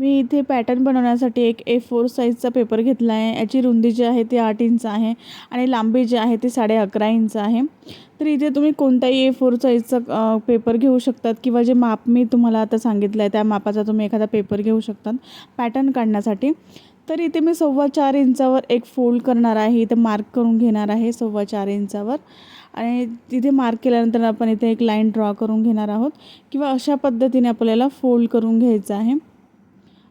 मी इथे पॅटर्न बनवण्यासाठी एक ए फोर साईजचा पेपर घेतला आहे. याची रुंदी जी आहे ती आठ इंच आहे आणि लांबी जी आहे ती साडे अकरा इंच आहे. तर इथे तुम्ही कोणताही ए फोर साईजचा पेपर घेऊ शकतात किंवा जे माप मी तुम्हाला आता सांगितलं आहे त्या मापाचा तुम्ही एखादा पेपर घेऊ शकतात पॅटर्न काढण्यासाठी. तर इथे मी सव्वा चार इंचावर एक फोल्ड करणार आहे. इथे मार्क करून घेणार आहे सव्वा चार इंचावर. आणि तिथे मार्क केल्यानंतर आपण इथे एक लाईन ड्रॉ करून घेणार आहोत किंवा अशा पद्धतीने आपल्याला फोल्ड करून घ्यायचं आहे.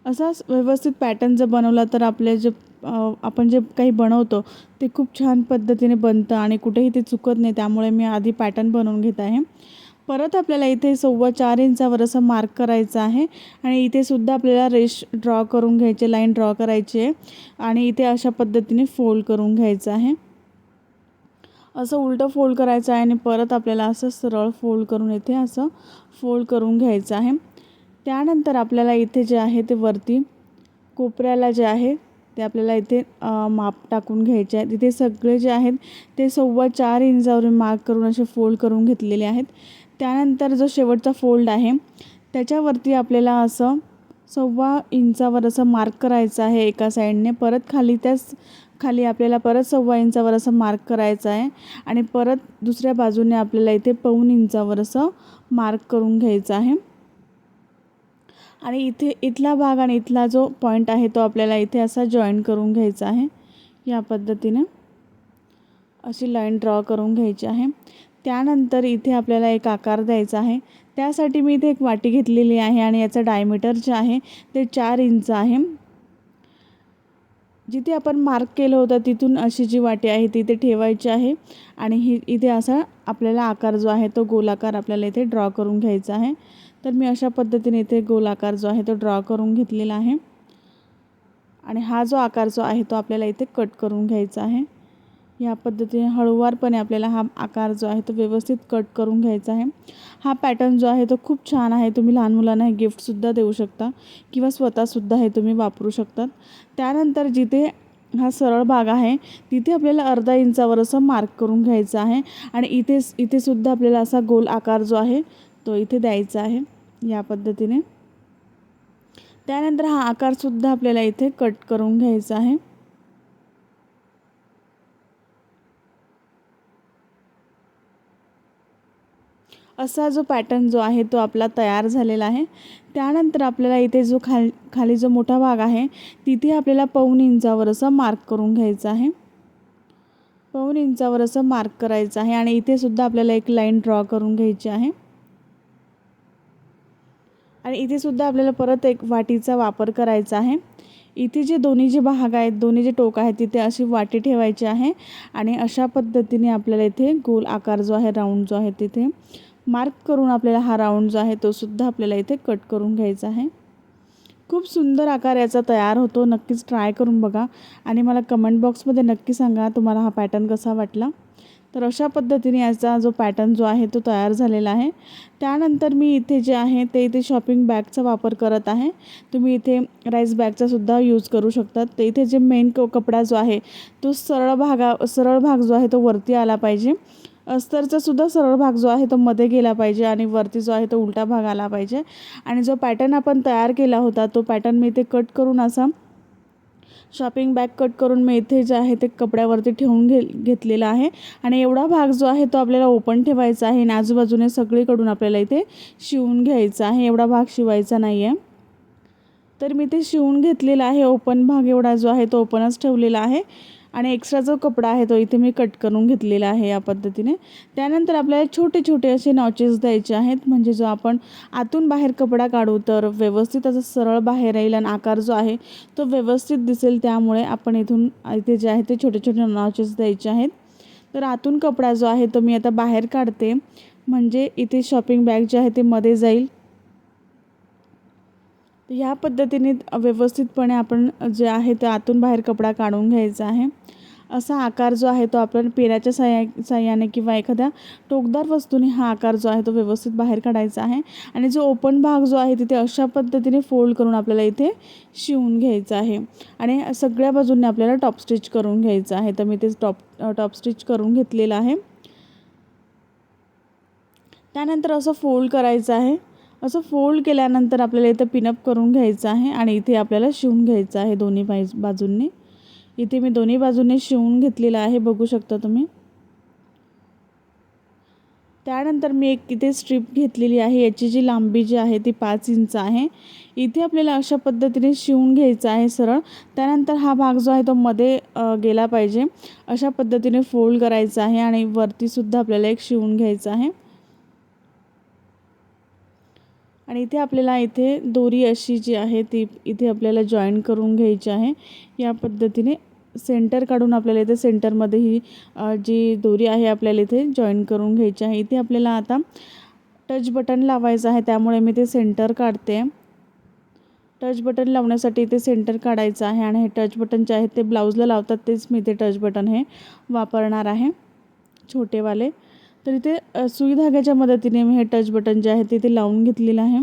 असा व्यवस्थित पॅटर्न जर बनवला तर आपले जे आपण जे काही बनवतो ते खूप छान पद्धतीने बनतं आणि कुठेही ते चुकत नाही. त्यामुळे मी आधी पॅटर्न बनवून घेत आहे. परत आपल्याला इथे सव्वा चार इंचावर असं मार्क करायचं आहे आणि इथे सुद्धा आपल्याला रेश ड्रॉ करून घ्यायचे लाईन ड्रॉ करायची आहे आणि इथे अशा पद्धतीने फोल्ड करून घ्यायचं आहे. असं उलटं फोल्ड करायचं आहे आणि परत आपल्याला असं सरळ फोल्ड करून इथे असं फोल्ड करून घ्यायचं आहे. त्यानंतर आपल्याला इथे जे आहे ते वरती कोपऱ्याला जे आहे ते आपल्याला इथे माप टाकून घ्यायचे आहे. तिथे सगळे जे आहेत ते सव्वा चार इंचावर मार्क करून असे फोल्ड करून घेतलेले आहेत. त्यानंतर जो शेवटचा फोल्ड आहे त्याच्यावरती आपल्याला असं सव्वा इंचावर असं मार्क करायचं आहे एका साईडने. परत खाली त्याच खाली आपल्याला परत सव्वा इंचावर असं मार्क करायचं आहे. आणि परत दुसऱ्या बाजूने आपल्याला इथे पाऊन इंचावर असं मार्क करून घ्यायचं आहे. आणि इथे इथला भाग आणि इथला जो पॉईंट आहे तो आपल्याला इथे असा जॉईन करून घ्यायचा आहे. या पद्धतीने अशी लाईन ड्रॉ करून घ्यायची आहे. त्यानंतर इथे आपल्याला एक आकार द्यायचा आहे. त्यासाठी मी इथे एक वाटी घेतलेली आहे आणि याचं डायमीटर जे आहे ते चार इंच आहे. जिथे आपण मार्क केलं होतं तिथून अशी जी वाटी आहे ती इथे ठेवायची आहे. आणि ही इथे असा आपल्याला आकार जो आहे तो गोलाकार आपल्याला इथे ड्रॉ करून घ्यायचा आहे. तर मी अशा पद्धतीने इथे गोलाकार जो आहे तो ड्रॉ करून घेतलेला आहे. आणि हा जो आकार जो आहे तो आपल्याला इथे कट करून घ्यायचा आहे. या पद्धतीने हळूवारपणे आपल्याला हा आकार जो आहे तो व्यवस्थित कट करून घ्यायचा आहे. हा पॅटर्न जो आहे तो खूप छान आहे. तुम्ही लहान मुलांना हे गिफ्टसुद्धा देऊ शकता किंवा स्वतःसुद्धा हे तुम्ही वापरू शकतात. त्यानंतर जिथे हा सरळ भाग आहे तिथे आपल्याला अर्धा इंचावर असं मार्क करून घ्यायचं आहे आणि इथे इथेसुद्धा आपल्याला असा गोल आकार जो आहे तो इथे द्यायचा आहे या पद्धतीने. त्यानंतर हा आकारसुद्धा आपल्याला इथे कट करून घ्यायचा आहे. असा जो पॅटर्न जो आहे तो आपला तयार झालेला आहे. त्यानंतर आपल्याला इथे जो खाल खाली जो मोठा भाग आहे तिथे आपल्याला पाऊन इंचावर असं मार्क करून घ्यायचं आहे. पाऊन इंचावर असं मार्क करायचं आहे आणि इथे सुद्धा आपल्याला एक लाईन ड्रॉ करून घ्यायची आहे. आणि इथेसुद्धा आपल्याला परत एक वाटीचा वापर करायचा आहे. इथे जे दोन्ही जे भाग आहेत दोन्ही जे टोक आहेत तिथे अशी वाटी ठेवायची आहे आणि अशा पद्धतीने आपल्याला इथे गोल आकार जो आहे राऊंड जो आहे तिथे मार्क करून आपल्याला हा राऊंड जो आहे तो सुद्धा आपल्याला इथे कट करून घ्यायचा आहे. खूप सुंदर आकार याचा तयार होतो. नक्कीच ट्राय करून बघा आणि मला कमेंट बॉक्समध्ये नक्की सांगा तुम्हाला हा पॅटर्न कसा वाटला. तर अशा पद्धतीने याचा जो पॅटर्न जो आहे तो तयार झालेला आहे. त्यानंतर मी इथे जे आहे ते इथे शॉपिंग बॅगचा वापर करत आहे. तुम्ही इथे राईस बॅगचासुद्धा यूज करू शकतात तर इथे जे मेन क कपडा जो आहे तो सरळ भागा सरळ भाग जो आहे तो वरती आला पाहिजे. अस्तरचा सुद्धा सरळ भाग जो आहे तो मध्ये गेला पाहिजे आणि वरती जो आहे तो उलटा भाग आला पाहिजे. आणि जो पॅटर्न आपण तयार केला होता तो पॅटर्न मी इथे कट करून असा शॉपिंग बॅग कट करून मी इथे जे आहे ते कपड्यावरती ठेवून घे घेतलेला आहे. आणि एवढा भाग जो आहे तो आपल्याला ओपन ठेवायचा आहे आणि आजूबाजूने सगळीकडून आपल्याला इथे शिवून घ्यायचा आहे. एवढा भाग शिवायचा नाही आहे तर मी ते शिवून घेतलेला आहे. ओपन भाग एवढा जो आहे तो ओपनच ठेवलेला आहे. आणि एक्स्ट्रा जो कपडा आहे तो इथे मी कट करून घेतलेला आहे या पद्धतीने. त्यानंतर आपल्याला छोटे छोटे असे नॉचेस द्यायचे आहेत. म्हणजे जो आपण आतून बाहेर कपडा काढू तर व्यवस्थित असं सरळ बाहेर येईल आणि आकार जो आहे तो व्यवस्थित दिसेल. त्यामुळे आपण इथून इथे जे आहे ते छोटे छोटे नॉचेस द्यायचे आहेत. तर आतून कपडा जो आहे तो मी आता बाहेर काढते. म्हणजे इथे शॉपिंग बॅग जे आहे ते मध्ये जाईल. ह्या पद्धतीने व्यवस्थितपणे आपण जे आहे ते आतून बाहेर कपडा काढून घ्यायचा आहे. असा आकार जो आहे तो आपण पेराच्या साह्या साह्याने किंवा एखाद्या टोकदार वस्तूने हा आकार जो आहे तो व्यवस्थित बाहेर काढायचा आहे आणि जो ओपन भाग जो आहे तिथे अशा पद्धतीने फोल्ड करून आपल्याला इथे शिवून घ्यायचा आहे. आणि सगळ्या बाजूंनी आपल्याला टॉप स्टिच करून घ्यायचं आहे. तर मी ते टॉप टॉप स्टिच करून घेतलेलं आहे. त्यानंतर असं फोल्ड करायचं आहे. असं फोल्ड केल्यानंतर आपल्याला इथं पिनअप करून घ्यायचं आहे आणि इथे आपल्याला शिवून घ्यायचं आहे दोन्ही बाजू बाजूंनी. इथे मी दोन्ही बाजूंनी शिवून घेतलेलं आहे बघू शकता तुम्ही. त्यानंतर मी एक इथे स्ट्रीप घेतलेली आहे याची जी लांबी जी आहे ती पाच इंच आहे. इथे आपल्याला अशा पद्धतीने शिवून घ्यायचं आहे सरळ. त्यानंतर हा भाग जो आहे तो मध्ये गेला पाहिजे. अशा पद्धतीने फोल्ड करायचा आहे आणि वरतीसुद्धा आपल्याला एक शिवून घ्यायचं आहे. आणि इथे आपल्याला इथे दोरी अशी जी आहे ती इथे आपल्याला जॉईन करून घ्यायची आहे. या पद्धतीने सेंटर काढून आपल्याला इथे सेंटरमध्ये ही जी दोरी आहे आपल्याला इथे जॉईन करून घ्यायची आहे. इथे आपल्याला आता टच बटन लावायचं आहे त्यामुळे मी ते सेंटर काढते. टच बटन लावण्यासाठी इथे सेंटर काढायचं आहे आणि हे टच बटन जे आहेत ते ब्लाऊजला लावतात तेच मी ते टच बटन हे वापरणार आहे. छोटेवाले. तर इथे सुई धाग्याच्या मदतीने मी हे टच बटन जे आहे ते इथे लावून घेतलेलं आहे.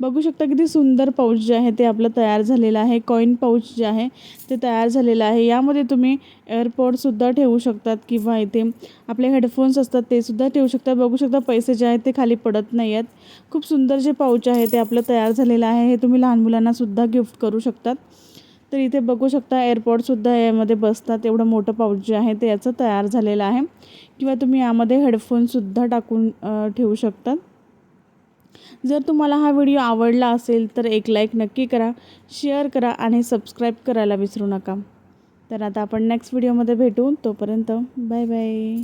बघू शकता किती सुंदर पाऊच जे आहे ते आपलं तयार झालेलं आहे. कॉईन पाऊच जे आहे ते तयार झालेलं आहे. यामध्ये तुम्ही एअरपॉडसुद्धा ठेवू शकतात किंवा इथे आपले हेडफोन्स असतात ते सुद्धा ठेवू शकता. बघू शकता पैसे जे आहेत ते खाली पडत नाही आहेत. खूप सुंदर जे पाऊच आहे ते आपलं तयार झालेलं आहे. हे तुम्ही लहान मुलांनासुद्धा गिफ्ट करू शकतात. तर इथे बघू शकता एअरपॉडसुद्धा यामध्ये बसतात. एवढं मोठं पाऊच जे आहे ते याचं तयार झालेलं आहे. किंवा तुम्ही यामध्ये हेडफोनसुद्धा टाकून ठेवू शकतात. जर तुम्हाला हा व्हिडिओ आवडला असेल तर एक लाईक नक्की करा शेअर करा आणि सबस्क्राईब करायला विसरू नका. तर आता आपण नेक्स्ट व्हिडिओमध्ये भेटू. तोपर्यंत बाय बाय